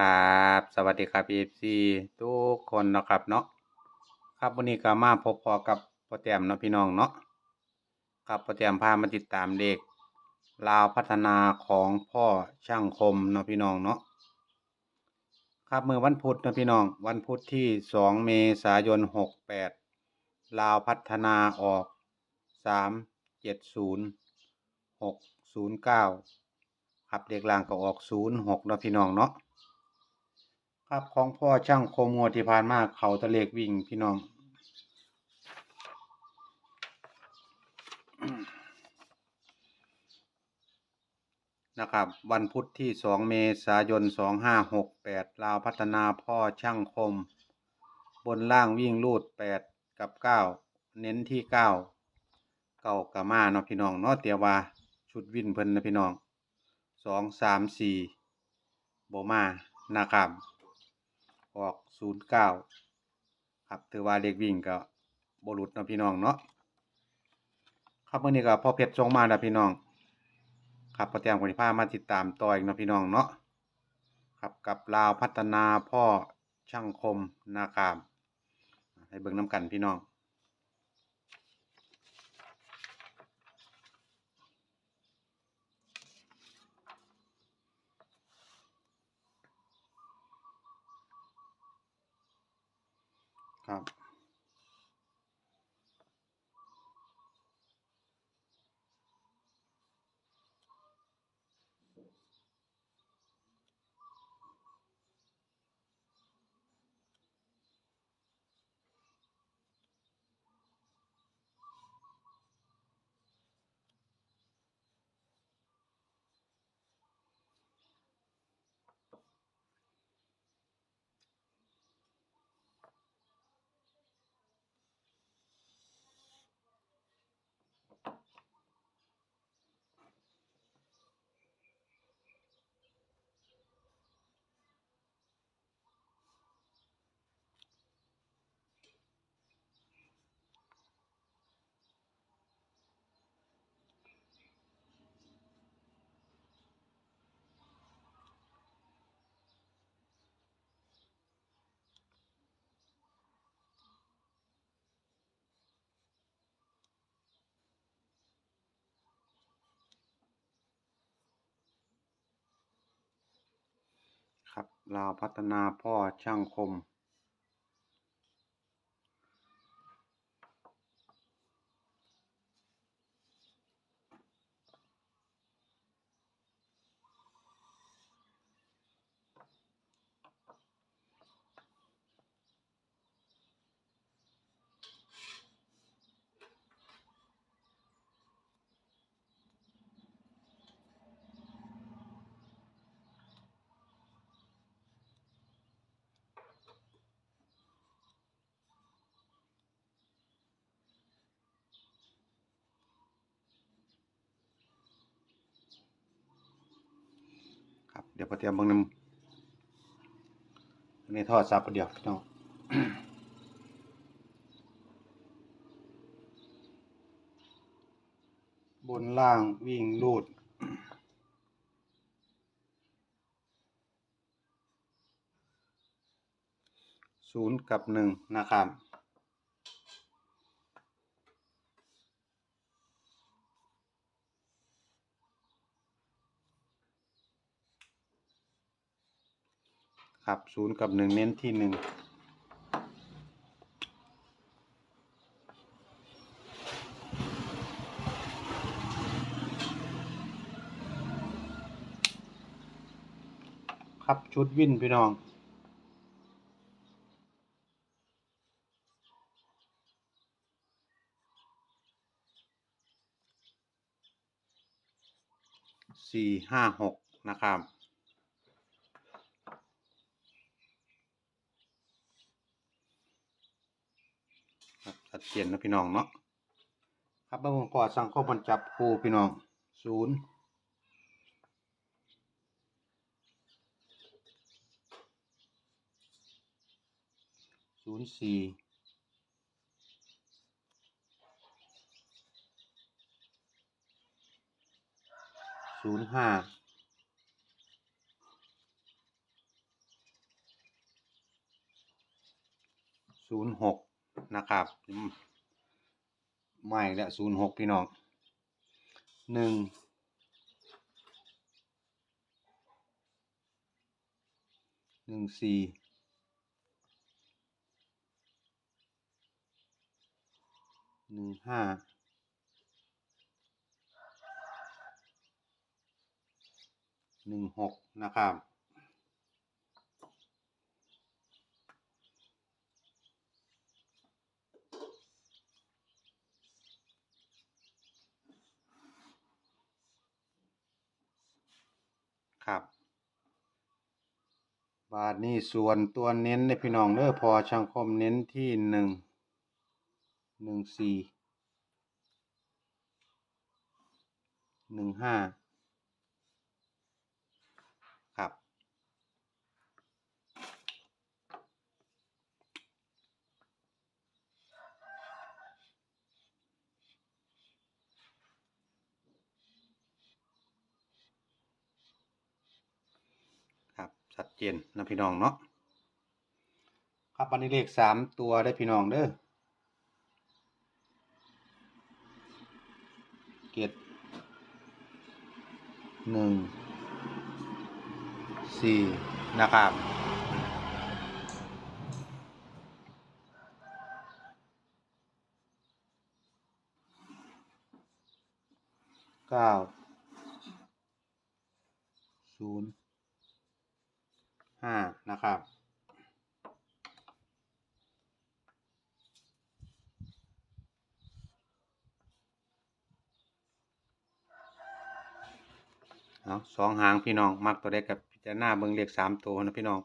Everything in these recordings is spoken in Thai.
ครับ สวัสดีครับ FC ทุกคนนะครับเนาะครับวันนี้ก็มาพบพอกับพ่อแต้มเนาะพี่น้องเนาะครับพ่อแต้มพามาติดตามเลขลาวพัฒนาของพ่อช่างคมเนาะพี่น้องเนาะครับเมื่อวันพุธนะพี่น้อง วันพุธที่ 2 เมษายน 68 ลาวพัฒนาออก 3 70 609 ครับเลขล่างก็ออก 06เนาะพี่น้องเนาะ ครับของพ่อช่างโคมงวที่ผ่านมาเขาตะเลกวิ่งพี่น้องนะครับวันพุธที่ 2 เมษายน 2568 ลาวพัฒนาพ่อช่างคม บนล่างวิ่งลูด 8 กับ 9 เน้นที่ 9 เก้ากับมาเนาะพี่น้องเนาะเตียวาชุดวิ่นเพิ่นนะพี่น้อง 2 3 4บ่มานะครับ ออก09ครับถือว่าเลขวิ่งก็บ่หลุดนะพี่น้องเนาะครับมื้อนี้ก็พ่อเพชรส่งมาแล้วพี่น้อง ครับพอเต้มคนที่พามาติดตามต่ออีกนะพี่น้องเนาะครับกับลาวพัฒนาพ่อช่างคมนาครับให้เบิ่งน้ำกันพี่น้อง ครับ ครับลาวพัฒนาพ่อช่างคม เดี๋ยวพอเตรียมบิ่งนำในทอดซับเดียวพี่น้องบนล่างวิ่งลูดศูนย์กับหนึ่งนะครับ ครับศูนย์กับหนึ่งเน้นที่หนึ่งครับชุดวิ่นพี่น้องสี่ห้าหกนะครับ ขียนนะพี่น้องเนาะครับเบื้องกออสังคมมันจับคูพี่น้องศูนย์ศูนย์สี่ศูนย์ห้าศูนย์หก นะครับอืมไม่แล้วศูนย์หกพี่น้องหนึ่งหนึ่งสี่หนึ่งห้าหนึ่งหกนะครับ บาทนี่ส่วนตัวเน้นในพี่น้องเด้อพอช่างคมเน้นที่หนึ่งหนึ่งสี่หนึ่งห้าครับ ครับ ชัดเจนนะพี่น้องเนาะครับอันนี้เลขสามตัวได้พี่น้องเด้อเกตหนึ่งสี่นะครับเก้าศูนย์ อ่านะครับเอาสองหางพี่น้อง มักตัวใดกับพิจารณาเบิ่งเลขสามตัวนะพี่น้อง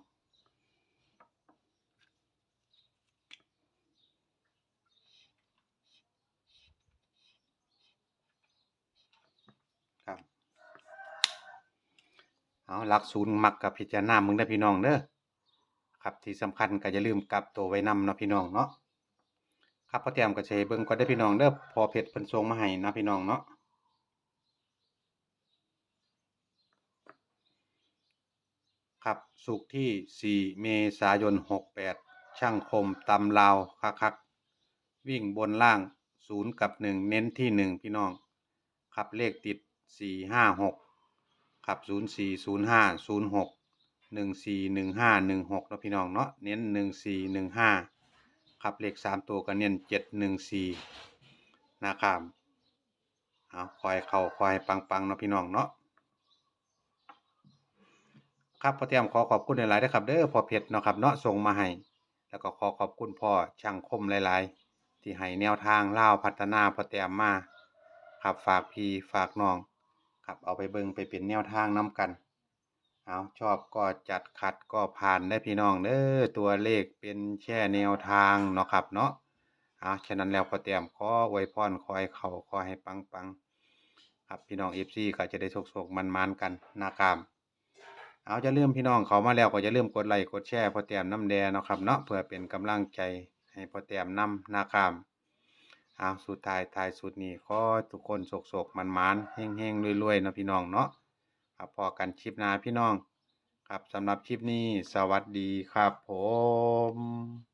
เอาหลักศูนย์มักกับพิจารณามึงได้พี่น้องเด้อครับที่สำคัญก็อย่าลืมกลับตัวไว้นำเนาะพี่น้องเนาะครับพอเตรียมก็ให้เบิ่งก่อนได้พี่น้องเด้อพอเพชรเพิ่นส่งมาให้นะพี่น้องเนาะครับสุกที่ 4 เมษายน 68 ช่างคมตำลาวคักคักวิ่งบนล่าง 0 กับ 1 เน้นที่ 1 พี่น้องครับเลขติด 4 5 6 ครับ 0 4 0 5 0 6 1 4 1 5 1 6แล้วพี่น้องเนาะเน้น 1 4 1 5 ครับเลข 3 ตัวก็เน้น 7 1 4 นะครับเอาคอยเข้าคอยปังๆเนาะพี่น้องเนาะครับพ่อเตรียมขอขอบคุณหลายๆนะครับเด้อพ่อเพชรเนาะครับเนาะส่งมาให้แล้วก็ขอขอบคุณพ่อช่างคมหลายๆ ที่ให้แนวทางเล่าพัฒนาพ่อเตรียมมาครับฝากพี่ฝากน้อง ครับเอาไปเบิงไปเป็นแนวทางนํกัน เอาชอบก็จัดขัดก็ผ่านได้พี่น้องเด้อตัวเลขเป็นแค่แนวทางเนาะครับเนาะเอาฉะนั้นแล้วพอเตรียมขออวพรขอให้เขาขอให้ปังๆครับพี่น้อง FC ก็จะได้โชคๆมันๆกันนะครับเอาจะเริ่มพี่น้องเขามาแล้วก็จะเริ่มกดไลค์กดแชร์พอแต้มน้ำแดงเนาะครับเนาะเพื่อเป็นกำลังใจให้พอแต้มน้ำนะครับ เอาสุดท้ายท้ายสุดนี้ขอทุกคนโศกๆมันๆเฮงๆรวยๆนะพี่น้องเนาะครับพอกันคลิปหน้าพี่น้อง ครับสำหรับคลิปนี้สวัสดีครับผม